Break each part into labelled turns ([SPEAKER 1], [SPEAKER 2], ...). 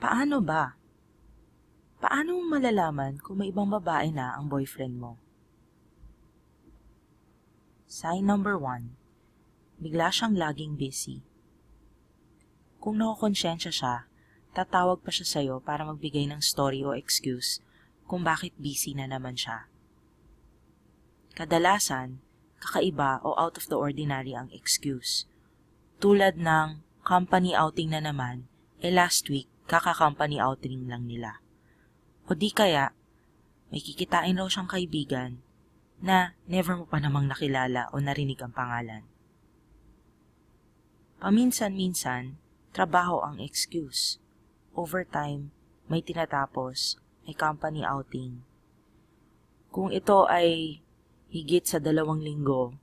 [SPEAKER 1] Paano ba? Paano mo malalaman kung may ibang babae na ang boyfriend mo? Sign number one, bigla siyang laging busy. Kung nakukonsensya siya, tatawag pa siya sa'yo para magbigay ng story o excuse kung bakit busy na naman siya. Kadalasan, kakaiba o out of the ordinary ang excuse. Tulad ng company outing na naman, eh last week, kaka-company outing lang nila. O di kaya, may kikitain raw siyang kaibigan na never mo pa namang nakilala o narinig ang pangalan. Paminsan-minsan, trabaho ang excuse. Overtime, may tinatapos, may company outing. Kung ito ay higit sa dalawang linggo,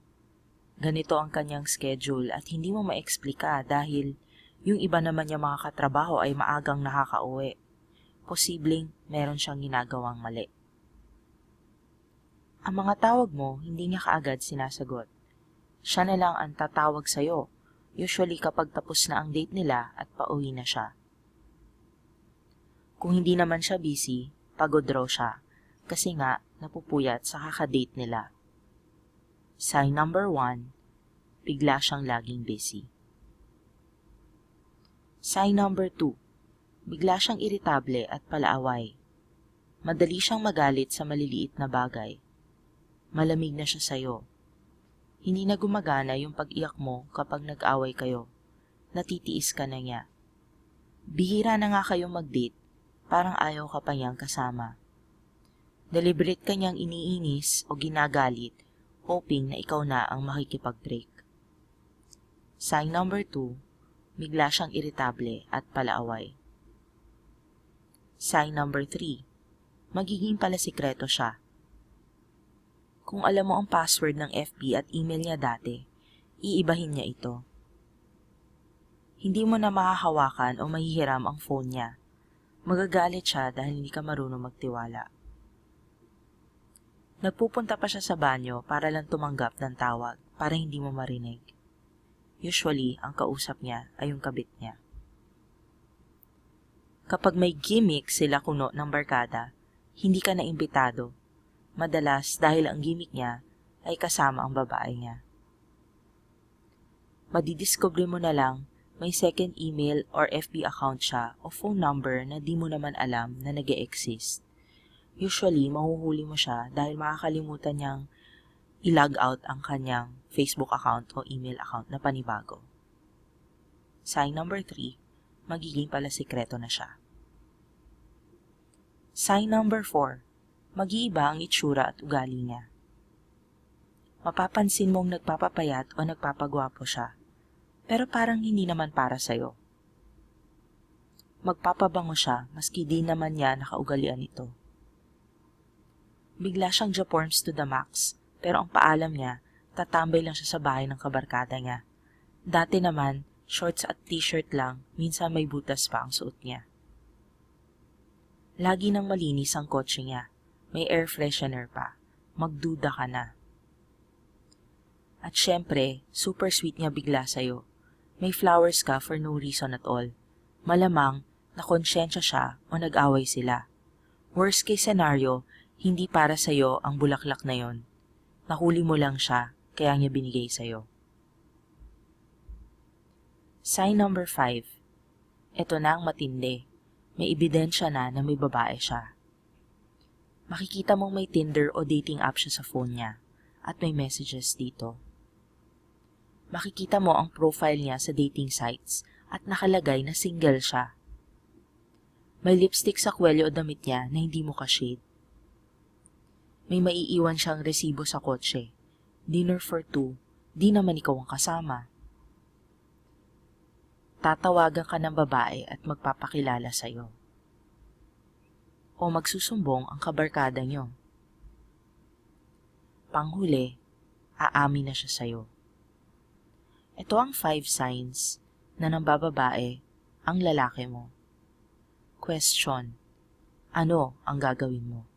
[SPEAKER 1] ganito ang kanyang schedule at hindi mo maeksplika dahil yung iba naman niya mga katrabaho ay maagang nakakauwi. Posibleng meron siyang ginagawang mali. Ang mga tawag mo, hindi niya kaagad sinasagot. Siya na lang ang tatawag sa'yo, usually kapag tapos na ang date nila at pauwi na siya. Kung hindi naman siya busy, pagod raw siya, kasi nga napupuyat sa kakadate nila. Sign number one, bigla siyang laging busy. Sign number two, bigla siyang iritable at palaaway. Madali siyang magalit sa maliliit na bagay. Malamig na siya sa'yo. Hindi na gumagana yung pag-iyak mo kapag nag-away kayo. Natitiis ka na niya. Bihira na nga kayong mag-date, parang ayaw ka pa niyang kasama. Deliberate ka niyang iniinis o ginagalit, hoping na ikaw na ang makikipag-break. Sign number two, bigla siyang iritable at palaaway. Sign number 3. Magiging pala sikreto siya. Kung alam mo ang password ng FB at email niya dati, iibahin niya ito. Hindi mo na mahahawakan o mahihiram ang phone niya. Magagalit siya dahil hindi ka marunong magtiwala. Nagpupunta pa siya sa banyo para lang tumanggap ng tawag para hindi mo marinig. Usually, ang kausap niya ay yung kabit niya. Kapag may gimmick sila kuno ng barkada, hindi ka na imbitado. Madalas dahil ang gimmick niya ay kasama ang babae niya. Madidiscover mo na lang may second email or FB account siya o phone number na di mo naman alam na nag exist Usually, mahuhuli mo siya dahil makakalimutan niyang i-log out ang kanyang Facebook account o email account na panibago. Sign number 3, magiging pala sikreto na siya. Sign number 4, mag-iiba ang itsura at ugali niya. Mapapansin mong nagpapapayat o nagpapagwapo siya, pero parang hindi naman para sa'yo. Magpapabango siya maski di naman niya nakaugalian ito. Bigla siyang japorms to the max, pero ang paalam niya, tatambay lang siya sa bahay ng kabarkada niya. Dati naman, shorts at t-shirt lang, minsan may butas pa ang suot niya. Lagi nang malinis ang kotse niya. May air freshener pa. Magduda ka na. At syempre, super sweet niya bigla sa'yo. May flowers ka for no reason at all. Malamang, nakonsensya siya o nag-away sila. Worst case scenario, hindi para sa'yo ang bulaklak na yon. Nahuli mo lang siya, kaya niya binigay sa'yo. Sign number 5. Ito na ang matindi. May ebidensya na na may babae siya. Makikita mong may Tinder o dating app siya sa phone niya at may messages dito. Makikita mo ang profile niya sa dating sites at nakalagay na single siya. May lipstick sa kwelyo o damit niya na hindi mo ka-shade may maiiwan siyang resibo sa kotse. Dinner for two, di naman ikaw ang kasama. Tatawagan ka ng babae at magpapakilala sa'yo. O magsusumbong ang kabarkada nyo. Panghuli, aamin na siya sa'yo. Ito ang five signs na ng bababae ang lalaki mo. Question, ano ang gagawin mo?